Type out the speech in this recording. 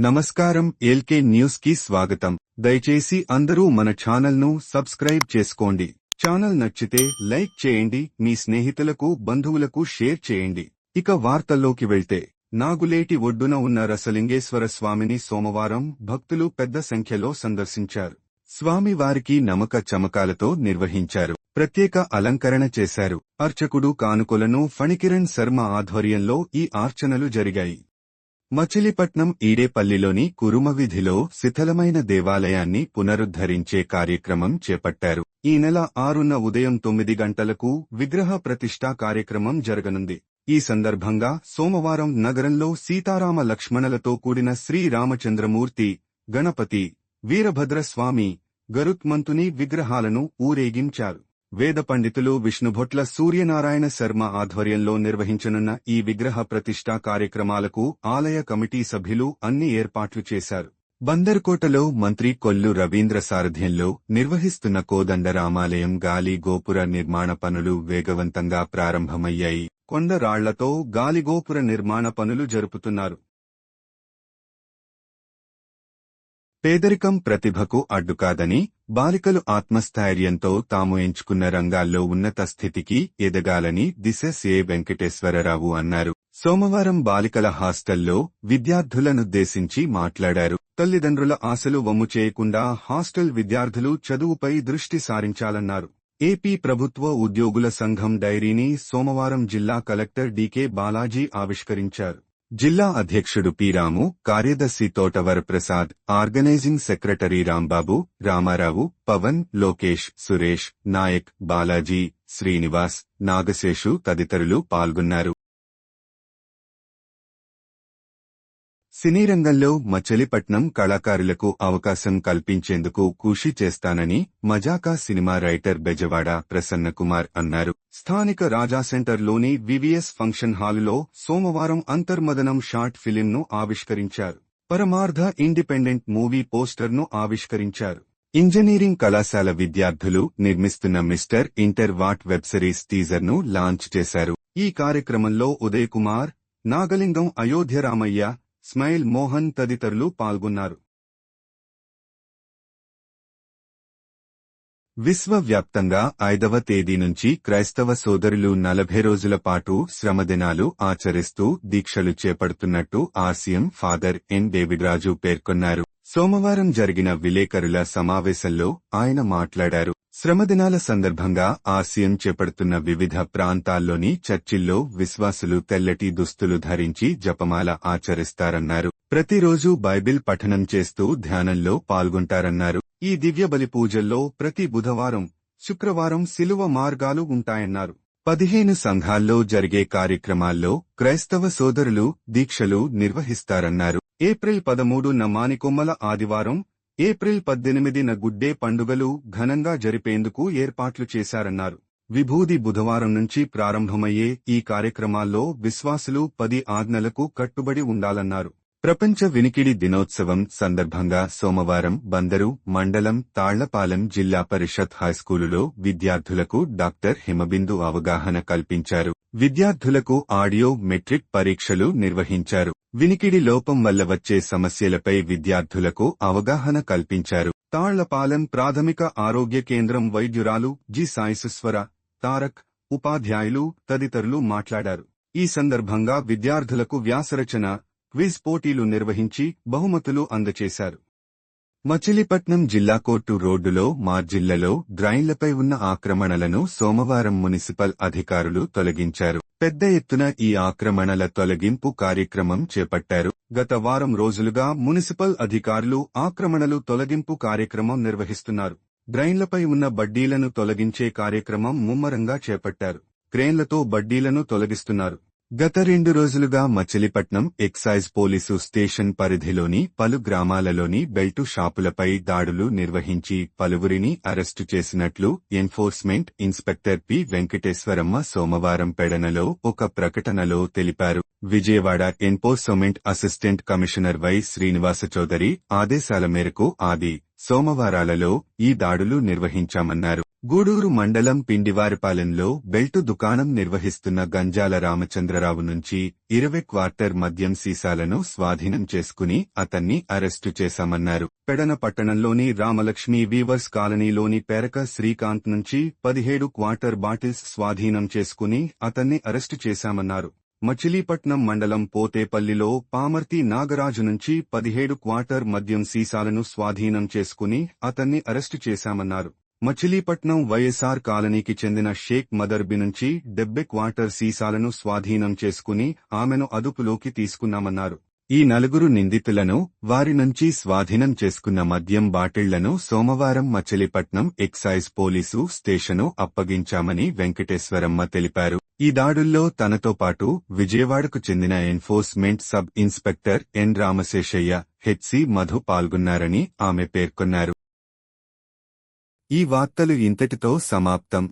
నమస్కారం ఎల్కే న్యూస్కి స్వాగతం. దయచేసి అందరూ మన ఛానల్ను సబ్స్క్రైబ్ చేసుకోండి. ఛానల్ నచ్చితే లైక్ చేయండి మీ స్నేహితులకు బంధువులకు షేర్ చేయండి. ఇక వార్తల్లోకి వెళ్తే నాగులేటి ఒడ్డున ఉన్న రసలింగేశ్వర స్వామిని సోమవారం భక్తులు పెద్ద సంఖ్యలో సందర్శించారు. స్వామి వారికి నమక చమకాలతో నిర్వహించారు. ప్రత్యేక అలంకరణ చేశారు. అర్చకుడు కానుకలను ఫణికిరణ్ శర్మ ఆధ్వర్యంలో ఈ ఆర్చనలు జరిగాయి. మచిలీపట్నం ఈడేపల్లిలోని కురుమవిధిలో శిథిలమైన దేవాలయాన్ని పునరుద్ధరించే కార్యక్రమం చేపట్టారు. ఈ నెల ఆరున ఉదయం తొమ్మిది గంటలకు విగ్రహ ప్రతిష్ఠా కార్యక్రమం జరగనుంది. ఈ సందర్భంగా సోమవారం నగరంలో సీతారామ లక్ష్మణలతో కూడిన శ్రీరామచంద్రమూర్తి గణపతి వీరభద్రస్వామి గరుత్మంతుని విగ్రహాలను ఊరేగించారు. వేద పండితులు విష్ణుభొట్ల సూర్యనారాయణ శర్మ ఆధ్వర్యంలో నిర్వహించనున్న ఈ విగ్రహ ప్రతిష్ఠా కార్యక్రమాలకు ఆలయ కమిటీ సభ్యులు అన్ని ఏర్పాట్లు చేశారు. బందర్కోటలో మంత్రి కొల్లు రవీంద్ర సారథ్యంలో నిర్వహిస్తున్న కోదండ రామాలయం గాలి గోపుర నిర్మాణ పనులు వేగవంతంగా ప్రారంభమయ్యాయి. కొండ రాళ్ళతో గాలిగోపుర నిర్మాణ పనులు జరుపుతున్నారు. పేదరికం ప్రతిభకు అడ్డుకాదని బాలికలు ఆత్మస్థైర్యంతో తాము ఎంచుకున్న రంగాల్లో ఉన్నత స్థితికి ఎదగాలని దిశ సే. వెంకటేశ్వరరావు అన్నారు. సోమవారం బాలికల హాస్టల్లో విద్యార్థులనుద్దేశించి మాట్లాడారు. తల్లిదండ్రుల ఆశలు వమ్ము చేయకుండా హాస్టల్ విద్యార్థులు చదువుపై దృష్టి సారించాలన్నారు. ఏపీ ప్రభుత్వ ఉద్యోగుల సంఘం డైరీని సోమవారం జిల్లా కలెక్టర్ డీకే బాలాజీ ఆవిష్కరించారు. జిల్లా అధ్యక్షుడు పీరాము కార్యదర్శి తోటవర ప్రసాద్ ఆర్గనైజింగ్ సెక్రటరీ రాంబాబు రామారావు పవన్ లోకేష్ సురేష్ నాయక్ బాలాజీ శ్రీనివాస్ నాగశేషు తదితరులు పాల్గొన్నారు. సినీ రంగంలో మచిలీపట్నం కళాకారులకు అవకాశం కల్పించేందుకు కృషి చేస్తానని మజాకా సినిమా రైటర్ బెజవాడ ప్రసన్నకుమార్ అన్నారు. స్థానిక రాజా సెంటర్లోని వివిఎస్ ఫంక్షన్ హాలులో సోమవారం అంతర్మదనం షార్ట్ ఫిలింను ఆవిష్కరించారు. పరమార్థ ఇండిపెండెంట్ మూవీ పోస్టర్ను ఆవిష్కరించారు. ఇంజనీరింగ్ కళాశాల విద్యార్థులు నిర్మిస్తున్న mister inter what web series టీజర్ను launch చేశారు. ఈ కార్యక్రమంలో ఉదయ్ కుమార్ నాగలింగం అయోధ్య రామయ్య స్మైల్ మోహన్ తదితరులు పాల్గొన్నారు. విశ్వవ్యాప్తంగా ఐదవ తేదీ నుంచి క్రైస్తవ సోదరులు నలభై రోజుల పాటు శ్రమదినాలు ఆచరిస్తూ దీక్షలు చేపడుతున్నట్టు ఆర్సీఎం ఫాదర్ ఎన్ దేవిడ్రాజు పేర్కొన్నారు. సోమవారం జరిగిన విలేకరుల సమావేశంలో ఆయన మాట్లాడారు. శ్రమదినాల సందర్భంగా ఆసియన్ చేపడుతున్న వివిధ ప్రాంతాల్లోని చర్చిల్లో విశ్వాసులు తెల్లటి దుస్తులు ధరించి జపమాల ఆచరిస్తారన్నారు. ప్రతిరోజు బైబిల్ పఠనం చేస్తూ ధ్యానంలో పాల్గొంటారన్నారు. ఈ దివ్యబలి పూజల్లో ప్రతి బుధవారం శుక్రవారం శిలువ మార్గాలు ఉంటాయన్నారు. పదిహేను సంఘాల్లో జరిగే కార్యక్రమాల్లో క్రైస్తవ సోదరులు దీక్షలు నిర్వహిస్తారన్నారు. ఏప్రిల్ పదమూడున మానికొమ్మల ఆదివారం ఏప్రిల్ పద్దెనిమిదిన గుడ్డే పండుగలు ఘనంగా జరిపేందుకు ఏర్పాట్లు చేశారన్నారు. విభూది బుధవారం నుంచి ప్రారంభమయ్యే ఈ కార్యక్రమాల్లో విశ్వాసులు పది ఆజ్ఞలకు కట్టుబడి ఉండాలన్నారు. ప్రపంచ వినికిడి దినోత్సవం సందర్భంగా సోమవారం బందరు మండలం తాళ్ళపాలెం జిల్లా పరిషత్ హైస్కూలులో విద్యార్థులకు డాక్టర్ హిమబిందు అవగాహన కల్పించారు. విద్యార్థులకు ఆడియో మెట్రిక్ పరీక్షలు నిర్వహించారు. వినికిడి లోపం వల్ల వచ్చే సమస్యలపై విద్యార్థులకు అవగాహన కల్పించారు. తాళ్ళపాలెం ప్రాథమిక ఆరోగ్య కేంద్రం వైద్యురాలు జి. సాయిసుస్వర తారక్ ఉపాధ్యాయులు తదితరులు మాట్లాడారు. ఈ సందర్భంగా విద్యార్థులకు వ్యాసరచన క్విజ్ పోటీలు నిర్వహించి బహుమతులు అందచేశారు. మచిలీపట్నం జిల్లా కోర్టు రోడ్డులో మార్జిల్లలో డ్రైన్లపై ఉన్న ఆక్రమణలను సోమవారం మున్సిపల్ అధికారులు తొలగించారు. పెద్ద ఎత్తున ఈ ఆక్రమణల తొలగింపు కార్యక్రమం చేపట్టారు. గత వారం రోజులుగా మున్సిపల్ అధికారులు ఆక్రమణలు తొలగింపు కార్యక్రమం నిర్వహిస్తున్నారు. డ్రైన్లపై ఉన్న బడ్డీలను తొలగించే కార్యక్రమం ముమ్మరంగా చేపట్టారు. క్రేన్లతో బడ్డీలను తొలగిస్తున్నారు. గత రెండు రోజులుగా మచిలీపట్నం ఎక్సైజ్ పోలీసు స్టేషన్ పరిధిలోని పలు గ్రామాలలోని బెల్టు షాపులపై దాడులు నిర్వహించి పలువురిని అరెస్టు చేసినట్లు ఎన్ఫోర్స్మెంట్ ఇన్స్పెక్టర్ పి వెంకటేశ్వరమ్మ సోమవారం పెడనలో ఒక ప్రకటనలో తెలిపారు. Vijayawada enforcement assistant commissioner Y Srinivasa Chowdary ఆదేశాల మేరకు ఆది సోమవారాలలో ఈ దాడులు నిర్వహించామన్నారు. గూడూరు మండలం పిండివారిపాలెంలో బెల్టు దుకాణం నిర్వహిస్తున్న గంజాల రామచంద్రరావు నుంచి ఇరవై క్వార్టర్ మద్యం సీసాలను స్వాధీనం చేసుకుని అతన్ని అరెస్టు చేశామన్నారు. పెడన పట్టణంలోని రామలక్ష్మి వీవర్స్ కాలనీలోని పేరక శ్రీకాంత్ నుంచి పదిహేడు క్వార్టర్ బాటిల్స్ స్వాధీనం చేసుకుని అతన్ని అరెస్టు చేశామన్నారు. మచిలీపట్నం మండలం పోతేపల్లిలో పామర్తి నాగరాజు నుంచి పదిహేడు క్వార్టర్ మద్యం సీసాలను స్వాధీనం చేసుకుని అతన్ని అరెస్టు చేశామన్నారు. మచిలీపట్నం వైఎస్ఆర్ కాలనీకి చెందిన షేక్ మదర్బి నుంచి డెబ్బె క్వార్టర్ సీసాలను స్వాధీనం చేసుకుని ఆమెను అదుపులోకి తీసుకున్నామన్నారు. ఈ నలుగురు నిందితులను వారి నుంచి స్వాధీనం చేసుకున్న మద్యం బాటిళ్ళను సోమవారం మచిలీపట్నం ఎక్సైజ్ పోలీసు స్టేషను అప్పగించామని వెంకటేశ్వరమ్మ తెలిపారు. ఈ దాడుల్లో తనతో పాటు విజయవాడకు చెందిన enforcement sub inspector N. Ramaseshayya HC Madhu పాల్గొన్నారని ఆమె పేర్కొన్నారు. ఈ వార్తలు ఇంతటితో సమాప్తం.